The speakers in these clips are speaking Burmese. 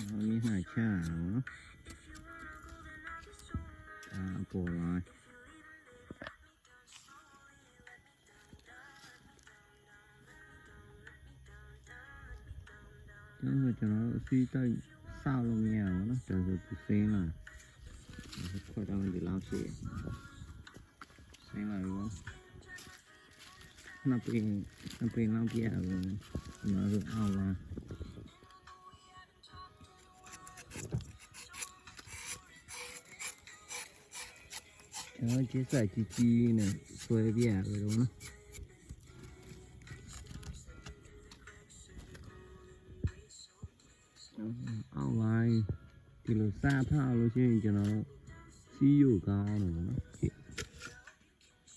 ချရအောင်နော်အာအပေါ်လာကျွန်တော်ကျွန်တော်အစီတိုက်စောက်လို့မရဘူးနော်ကျွန်တော်သူစင်းလာခွက်တော့ဒီလောက်ရှိစင်းလာရောနှစ်ပင်နှစ်ပင်လောက်ပြရအောင်ကျွန်တော်တို့အောက်လာ ကျွန်တော်ကျဆက်ကြီးကြီးနဲ့ဆွဲပြရပဲတော့နော်အောက်လိုက်ဒီလိုစားဖောက်လို့ရှိရင်ကျွန်တော်စီးရုပ်ကောင်းတယ်နော်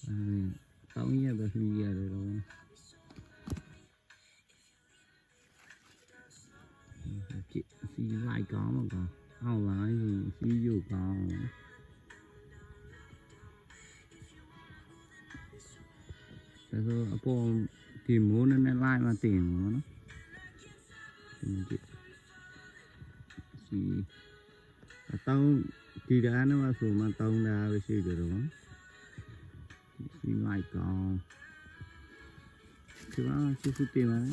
အဲကောင်းရပဲခီး ဒါဆိုအပေါ်ဒီမိုးနဲ့နဲ့လိုက်မှတင်မှာနော်ဒီမှာကြည့်စီအတောင်းဒီဒါနဲ့မှဆိုမှတောင်းတာပဲရှိကြတော့စီလိုက်ကောင်းဒီမှာစီစတင်ပါလေ